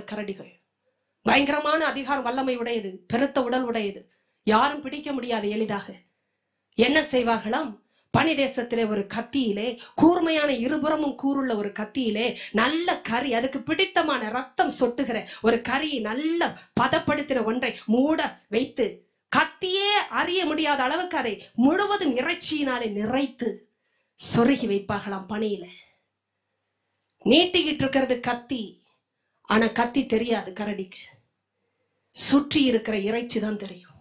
கரடிகள். பயங்கரமான அதிகார வல்லமை உடையது பெருத்த உடல் உடையது. யாரும் பிடிக்க முடியாது எளிதாக. என்ன செய்வார்களாம்? பனி தேசத்திலே ஒரு கத்தியிலே கூர்மையான இருபுறமும் கூறுள்ள ஒரு கத்தியிலே நல்ல கறி அதுக்கு பிடித்தமான ரத்தம் சொட்டுகிற ஒரு கறியை நல்ல பதப்படுத்தின ஒன்றை மூட வைத்து கத்தியே அறிய முடியாத அளவுக்கு அதை முழுவதும் இறைச்சியினாலே நிறைத்து சொருகி வைப்பார்களாம் பனியில. நீட்டிக்கிட்டு இருக்கிறது கத்தி. ஆனா கத்தி தெரியாது கரடிக்கு. சுற்றி இருக்கிற இறைச்சி தான் தெரியும்.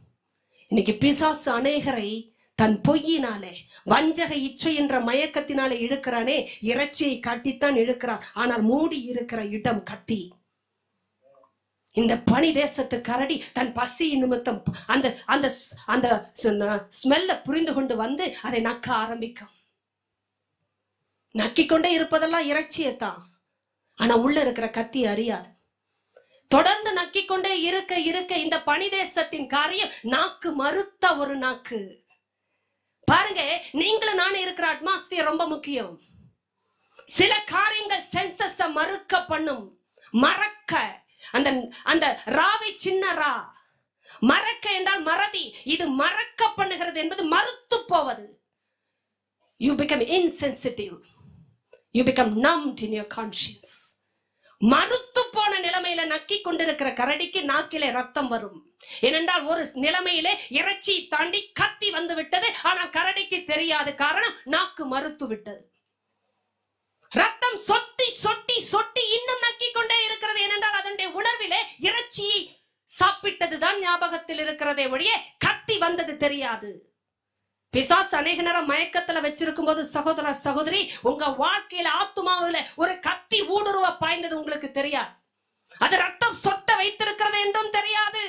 இன்னைக்கு பிசாசு அநேகரை தன் பொய்யினாலே வஞ்சக இச்சை என்ற மயக்கத்தினாலே இழுக்கிறானே இறைச்சியை காட்டித்தான் இழுக்கிறான். ஆனால் மூடி இருக்கிற இடம் கத்தி. இந்த பனி தேசத்து கரடி தன் பசி நிமித்தம் அந்த அந்த அந்த ஸ்மெல்ல புரிந்து கொண்டு வந்து அதை நக்க ஆரம்பிக்கும். நக்கிக்கொண்டே இருப்பதெல்லாம் இறைச்சியைத்தான். ஆனா உள்ள இருக்கிற கத்தி அறியாது. தொடர்ந்து நக்கிக்கொண்டே இருக்க இருக்க இந்த பனிதேசத்தின் காரியம் நாக்கு மறுத்த ஒரு நாக்கு. பாருங்க நீங்களும் நானும் இருக்கிற அட்மாஸ்பியர் ரொம்ப முக்கியம். சில காரியங்கள் சென்சஸ மறுக்க பண்ணும். மறக்க. அந்த அந்த ராவை சின்ன ரா. மறக்க என்றால் மறதி. இது மறக்க பண்ணுகிறது என்பது மறுத்து போவது. You become insensitive you become numbed in your conscience மறுத்து போன நிலைமையில நக்கி கொண்டிருக்கிற கரடிக்கு நாக்கிலே ரத்தம் வரும். ஏனென்றால் ஒரு நிலைமையிலே இறைச்சி தாண்டி கத்தி வந்து விட்டது. ஆனால் கரடிக்கு தெரியாது காரணம் நாக்கு மறுத்து விட்டது. ரத்தம் சொட்டி சொட்டி சொட்டி இன்னும் நக்கி கொண்டே இருக்கிறது. ஏனென்றால் அதனுடைய உணர்விலே இறைச்சியை சாப்பிட்டதுதான் ஞாபகத்தில் இருக்கிறதே ஒழிய கத்தி வந்தது தெரியாது. பிசாஸ் அநேக நேரம் மயக்கத்துல வச்சிருக்கும் போது சகோதர சகோதரி உங்க வாழ்க்கையில ஆத்துமாவில ஒரு கத்தி ஊடுருவ பாய்ந்தது உங்களுக்கு தெரியாது. அது ரத்தம் சொட்ட வைத்திருக்கிறது என்றும் தெரியாது.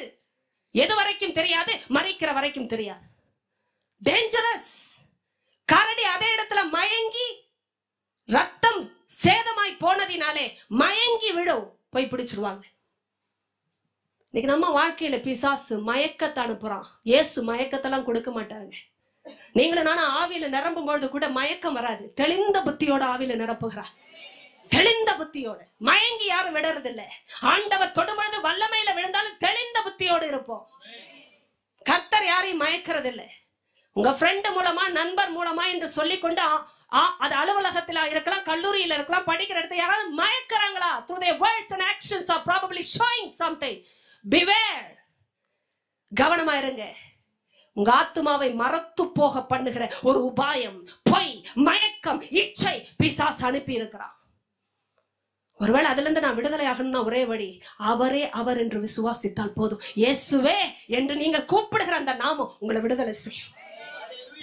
எது வரைக்கும் தெரியாது? மறைக்கிற வரைக்கும் தெரியாது. டேஞ்சரஸ் கரடி அதே இடத்துல மயங்கி ரத்தம் சேதமாய் போனதினாலே மயங்கி விடும். போய் பிடிச்சிருவாங்க. இன்னைக்கு நம்ம வாழ்க்கையில பிசாசு மயக்கத்தை அனுப்புறான். ஏசு மயக்கத்தெல்லாம் கொடுக்க மாட்டாங்க நீங்களும் நானும் ஆவியில நிரம்பும் பொழுது கூட மயக்கம் வராது. தெளிந்த புத்தியோட ஆவியில நிரப்புகிறார். தெளிந்த புத்தியோட. மயங்கி யாரும் விடுறது இல்ல ஆண்டவர் தொடும்பொழுது வல்லமையில விழுந்தாலும் தெளிந்த புத்தியோடு இருப்போம். கர்த்தர் யாரையும் மயக்கிறது இல்ல உங்க ஃப்ரெண்டு மூலமா நண்பர் மூலமா என்று சொல்லிக்கொண்டு கொண்டு அது அலுவலகத்துல இருக்கலாம் கல்லூரியில இருக்கலாம் படிக்கிற இடத்துல யாராவது மயக்கிறாங்களா? Through their words and actions are probably showing something beware கவனமா இருங்க. உங்க ஆத்துமாவை மறத்து போக பண்ணுகிற ஒரு உபாயம் பொய் மயக்கம் இச்சை பிசாசு அனுப்பி இருக்கிறான் ஒருவேளை அதுல இருந்து நான் விடுதலை ஆகணும்னா ஒரே வழி அவரே அவர் என்று விசுவாசித்தால் போதும். இயேசுவே என்று நீங்க கூப்பிடுகிற அந்த நாமம் உங்களை விடுதலை செய்யும்.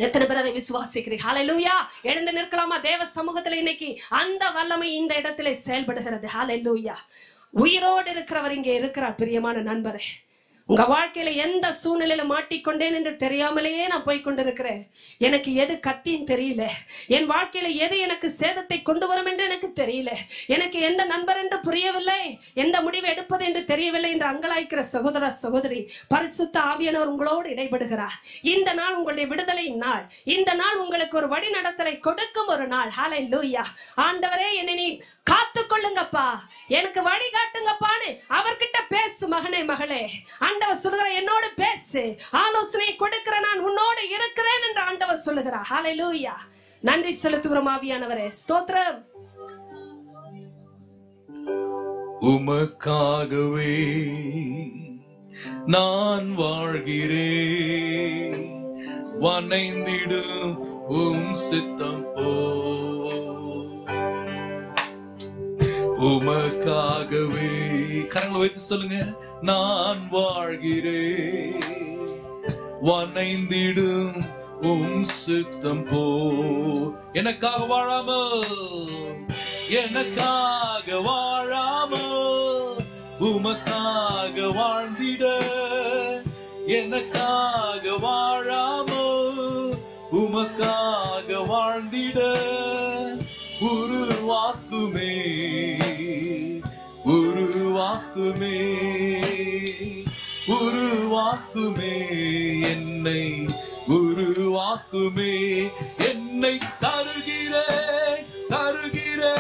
எத்தனை பேர் அதை விசுவாசிக்கிறீர்கள் ஹalleluya எழுந்து நிற்கலாமா? தேவ சமூகத்துல இன்னைக்கு அந்த வல்லமை இந்த இடத்திலே செயல்படுகிறது. ஹalleluya உயிரோடு இருக்கிறவர் இங்கே இருக்கிறார் பிரியமான நண்பரே. உங்க வாழ்க்கையில எந்த சூழ்நிலையில மாட்டிக்கொண்டேன் என்று தெரியாமலேயே நான் போய் கொண்டிருக்கிறேன் எனக்கு எது கத்தின்னு தெரியல. என் வாழ்க்கையில எது எனக்கு சேதத்தை கொண்டு வரும் என்று எனக்கு தெரியல. எனக்கு எந்த நண்பர் என்று புரியவில்லை. எந்த முடிவு எடுப்பது என்று தெரியவில்லை என்று அங்கலாய்க்கிற சகோதர சகோதரி பரிசுத்த ஆவியானவர் உங்களோடு இடைபடுகிறார். இந்த நாள் உங்களுடைய விடுதலை நாள். இந்த நாள் உங்களுக்கு ஒரு வழி நடத்தலை கொடுக்கும் ஒரு நாள். ஹாலை லூயா ஆண்டவரே என்னை நீ காத்து கொள்ளுங்கப்பா எனக்கு வழி காட்டுங்கப்பான்னு அவர்கிட்ட பேசு மகனே மகளே. ஆண்டவர் சொல்லுகிற என்னோடு பேசு. ஆலோசனை கொடுக்கிற நான் உன்னோடு இருக்கிறேன் என்று ஆண்டவர் சொல்லுகிறார். ஹாலை லூயா நன்றி செலுத்துகிறோம் ஆவியானவரே. ஸ்தோத்திரம். உமக்காகவே நான் வாழ்கிறேன். வனைந்திடும் உம் சித்தம் கரங்களை வைத்து சொல்லுங்க. நான் வாழ்கிறேன். வனைந்திடும் உம் சித்தம் போ. எனக்காக வாழாமல் எனக்காக வாழாமல் உமக்காக வாழ்ந்திட. எனக்காக வாழாமல் உமக்காக வாழ்ந்திட. உருவாக்குமே உருவாக்குமே உருவாக்குமே என்னை உருவாக்குமே என்னை தருகிறே தருகிறே.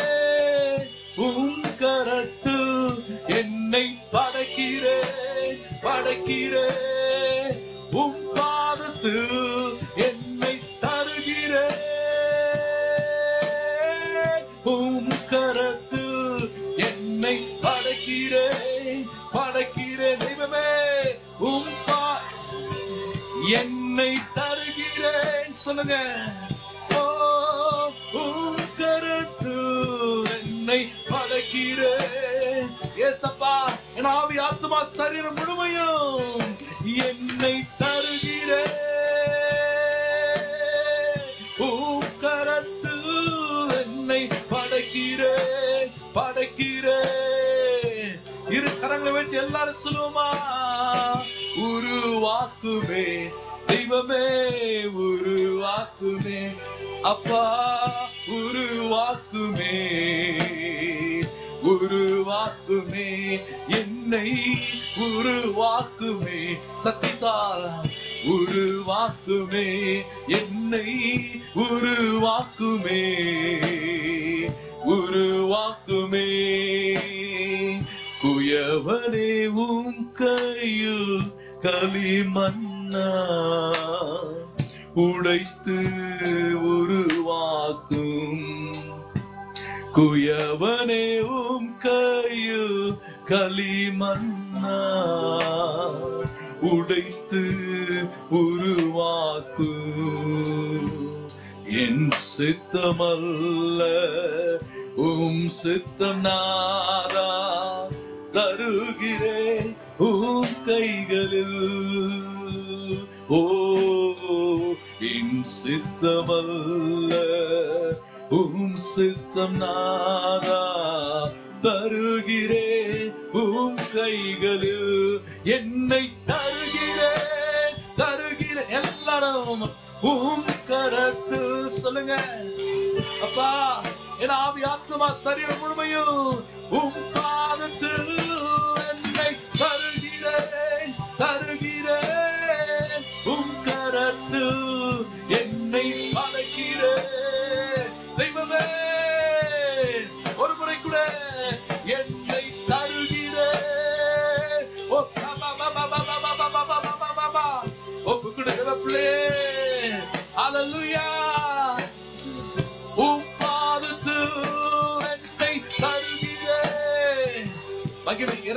உன் கரத்தில் என்னை படைக்கிறேன் படைக்கிறேன் என்னை தருகிறேன். சொல்லுங்க. ஓ, உன் கரத்தில் என்னை படைக்கிறேன். ஏசப்பா என் ஆவி ஆத்மா சரீரம் முழுமையும் என்னை தருகிறேன். உன் கரத்தில் என்னை படைக்கிறேன் படைக்கிறேன். இரு கரங்களை வைத்து எல்லாரும் சொல்லுவோமா? உருவாக்குவேன் தெய்வமே உருவாக்குமே அப்பா உருவாக்குமே உருவாக்குமே என்னை உருவாக்குமே சத்தித்தால் உருவாக்குமே என்னை உருவாக்குமே உருவாக்குமே குயவனே உம் கையில் களிமண்ணா உடைத்து உருவாக்கும். குயவனே உம் கையில் களிமன்னா உடைத்து உருவாக்கும். என் சித்தமல்ல உம் சித்தம் நாதா தருகிறேன் உம் கைகளில். ஓ என் சித்தமல்ல உம் சித்தம் நாதா தருகிறேன் உம் கைகளில் என்னை தருகிறேன் தருகிறேன் எல்லாரும் உம் கரத்து சொல்லுங்க. அப்பா என் ஆவி ஆத்மா சரீரம் முழுமையும் உம்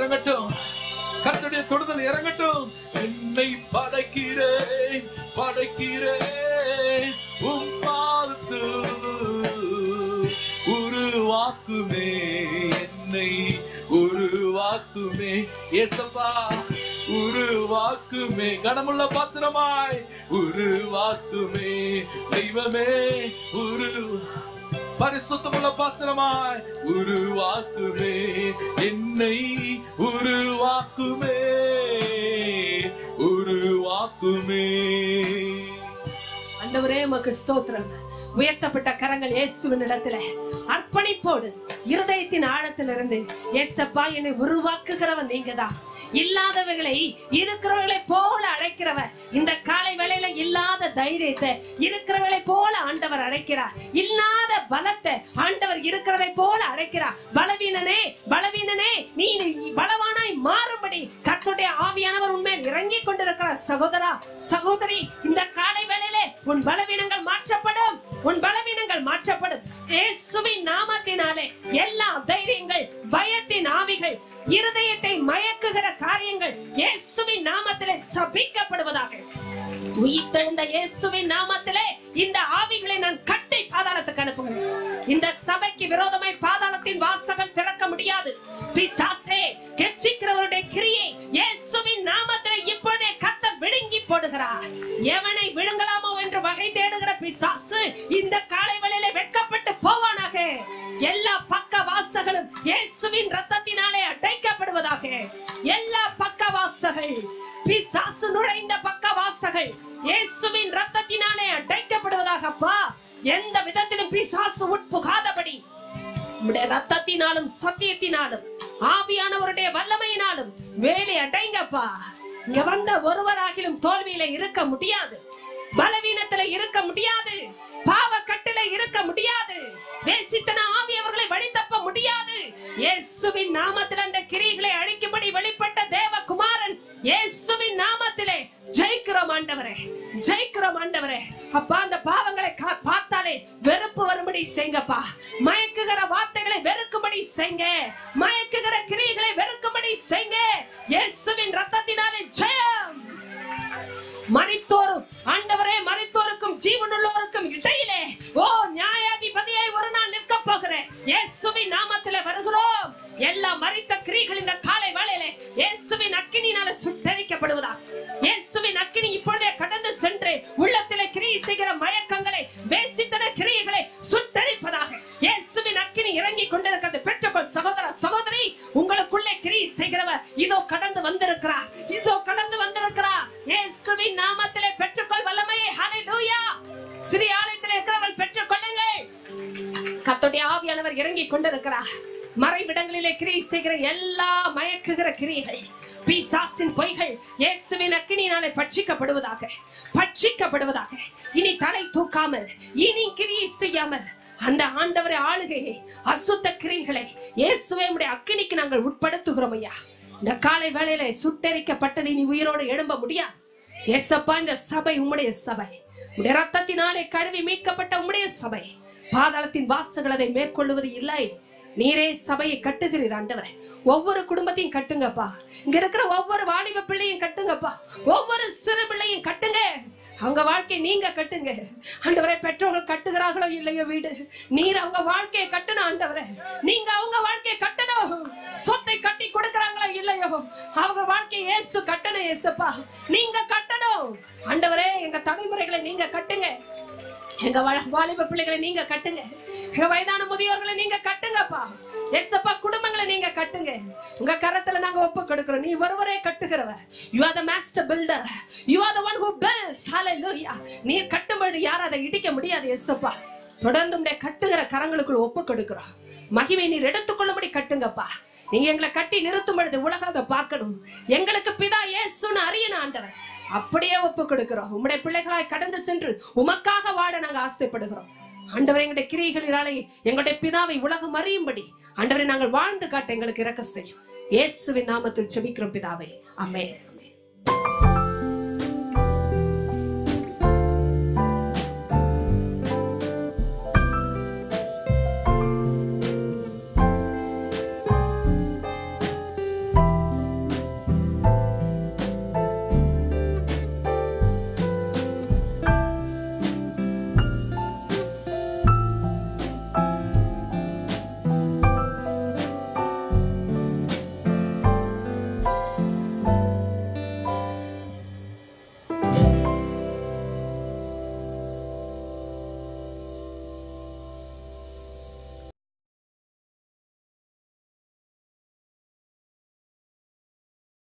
இறங்கட்டும். கர்த்தருடைய தொடுதல் இறங்கட்டும். என்னை படைக்கிறேன் படைக்கிறேன் உம் பாதத்தில் உருவாக்குமே என்னை உருவாக்குமே. ஏசப்பா உருவாக்குமே. கனமுள்ள பாத்திரமாய் உருவாக்குமே. தெய்வமே உரு பரிசுத்தமுள்ள பாத்திரமாய் உருவாக்குமே. என்னை உருவாக்குமே. உருவாக்குமே. அந்தவரே மக்கு ஸ்தோத்திரம். உயர்த்தப்பட்ட கரங்கள் இயேசுவின் இடத்துல. அர்ப்பணிப்போடு இருதயத்தின் ஆழத்திலிருந்து ஏசப்பா என்னை உருவாக்குகிறவன் நீங்கதான். இல்லாதவர்களை இருக்கிறவர்களை போல அழைக்கிறவர் இந்த காலை வேளையில இல்லாத தைரியத்தை இருக்கிறவர்களை போல ஆண்டவர் அழைக்கிறார் இல்லாத பலத்தை ஆண்டவர் இருக்கிறதை போல அழைக்கிறார் பலவீனனே பலவீனனே நீ பலவானாய் மாறும்படி கத்துடைய ஆவியானவர் உண்மையில் இறங்கி கொண்டிருக்கிறார் சகோதரா சகோதரி இந்த காலை வேளையிலே உன் பல உயிர்த்தெழுந்த இயேசுவின் நாமத்திலே இந்த ஆவிகளை நான் கட்டை பாதாளத்துக்கு அனுப்புகிறேன். இந்த சபைக்கு விரோதமாய் பாதாளத்தின் வாசகம் திறக்க முடியாது. பிசாசே கெச்சிக்கிறவருடைய கிரியை இயேசுவின் நாமத்திலே இப்பொழுதே கத்த விழுங்கி போடுகிறார். எவனை விழுங்கலாமோ என்று வகை தேடுகிற பிசாசு இந்த காலை வேளையிலே வெட்கப்பட்டு போவானாக. எல்லா பக்க வாசகளும் இயேசுவின் ரத்தத்தினாலே அடைக்கப்படுவதாக. எல்லா பக்க வாசகள் பிசாசு நுழைந்த பக்க வாசகள் இயேசுவின் ரத்தத்தினாலே அடைக்கப்படுவதாக அப்பா. எந்த விதத்திலும் பிசாசு உட்புகாதபடி. உடைய ரத்தத்தினாலும் சத்தியத்தினாலும் ஆவியானவருடைய வல்லமையினாலும் வேலை அடைங்கப்பா. இங்க வந்த ஒருவராகிலும் தோல்வியில இருக்க முடியாது. பலவீனத்துல இருக்க முடியாது. பாவ கட்டில இருக்க முடியாது. வேசித்தன ஆவி அவர்களை வழி முடியாது. இயேசுவின் நாமத்தில் அந்த கிரிகளை அழிக்கும்படி வெளிப்பட்ட தேவகுமாரன் இயேசுவின் நாமத்தில் ஆண்டவரே. அப்பா அந்த பாவங்களை பார்த்தாலே வெறுப்பு வரும்படி செய்யுங்கப்பா. மயக்குகிற வார்த்தைகளை வெறுக்கும்படி செய்யுங்க. மயக்குகிற கிரியைகளை வெறுக்கும்படி செய்யுங்க. இயேசுவின் ரத்தத்தினாலே ஜெயம். மறித்தோரும் ஆண்டவரே மறித்தோருக்கும் ஜீவனுள்ளோருக்கும் இடையிலே ஓ நியாயாதிபதியை ஒரு நாள் நிற்க போகிறேன். இயேசுவின் நாமத்திலே வருகிறோம். எல்லா மறித்த கிரிகள் இந்த காலை வேளையிலே இயேசுவின் அக்கினியினால சுட்டரிக்கப்படுவதா? இயேசுவின் அக்கினி இப்போ சகோதர சகோதரி உங்களுக்குள்ளே கிரியை செய்கிறவர் இதோ கடந்து வந்திருக்கிறார். இதோ கடந்து வந்திருக்கிறார். இயேசுவின் நாமத்திலே பெற்றுக்கொள் வல்லமையை. ஹalleluya சிறிய ஆலயத்தில் இருக்கிறவர்கள் பெற்றுக்கொள்ளுங்கள். கர்த்தருடைய ஆவியானவர் இறங்கி கொண்டிருக்கிறார். மறைவிடங்களிலே கிரியை செய்கிற எல்லா மயக்குகிற கிரியைகள் பிசாசின் பொய்கள் இயேசுவின் அக்கினியினாலே பட்சிக்கப்படுவதாக பட்சிக்கப்படுவதாக. இனி தலை தூக்காமல் இனி கிரியை செய்யாமல் அந்த ஆண்டவரை ஆளுகையை அசுத்த கிரிகளை இயேசுவே அக்கினிக்கு நாங்கள் உட்படுத்துகிறோம் ஐயா. இந்த காலை வேளையில சுட்டரிக்கப்பட்டதை நீ உயிரோடு எழும்ப முடியாது. ஏசப்பா இந்த சபை உம்முடைய சபை. உடைய ரத்தத்தினாலே கழுவி மீட்கப்பட்ட உம்முடைய சபை. பாதாளத்தின் வாசகள் அதை மேற்கொள்ளுவது இல்லை. நீரே சபையை கட்டுகிறீர் ஆண்டவர். ஒவ்வொரு குடும்பத்தையும் கட்டுங்கப்பா. இங்க இருக்கிற ஒவ்வொரு வாலிப பிள்ளையும் கட்டுங்கப்பா. ஒவ்வொரு சிறு பிள்ளையும் கட்டுங்க. அவங்க வாழ்க்கையை நீங்க கட்டுங்க. ஆண்டவரை பெற்றோர்கள் கட்டுகிறார்களோ இல்லையோ வீடு. நீர் அவங்க வாழ்க்கையை கட்டணும் ஆண்டவரை. நீங்க அவங்க வாழ்க்கையை கட்டணும் சொத்தை கட்டி கொடுக்கறாங்களோ இல்லையோ அவங்க வாழ்க்கையை ஏசு கட்டணும் ஏசுப்பா நீங்க கட்டணும். ஆண்டவரே எங்க தலைமுறைகளை நீங்க கட்டுங்க. எங்க வாலிப பிள்ளைகளை நீங்க கட்டுங்க. எங்க வயதான முதியோர்களை நீங்க கட்டுங்கப்பா. எஸ்அப்பா குடும்பங்களை நீங்க கட்டுங்க. உங்க கரத்துல நாங்க ஒப்பு கொடுக்கிறோம். நீ ஒருவரே கட்டுகிறவ you are the master builder you are the one who builds ஹalleluya நீ கட்டும் பொழுது யாரும் அதை இடிக்க முடியாது எஸ்அப்பா தொடர்ந்து உடைய கட்டுகிற கரங்களுக்குள் ஒப்பு கொடுக்கிறோம். மகிமை நீர் எடுத்துக்கொள்ளும்படி கட்டுங்கப்பா. நீங்க எங்களை கட்டி நிறுத்தும் பொழுது உலகம் அதை பார்க்கணும். எங்களுக்கு பிதா ஏசுன்னு அறியணும் ஆண்டவர். அப்படியே ஒப்பு கொடுக்கிறோம். உம்முடைய பிள்ளைகளாய் கடந்து சென்று உமக்காக வாட நாங்க ஆசைப்படுகிறோம். ஆண்டவர் எங்களுடைய கிரியைகளினாலே எங்களுடைய பிதாவை உலகம் அறியும்படி ஆண்டவரை நாங்கள் வாழ்ந்து காட்ட எங்களுக்கு இறக்க செய்யும். இயேசுவின் நாமத்தில் செபிக்கிறோம் பிதாவை. ஆமென்.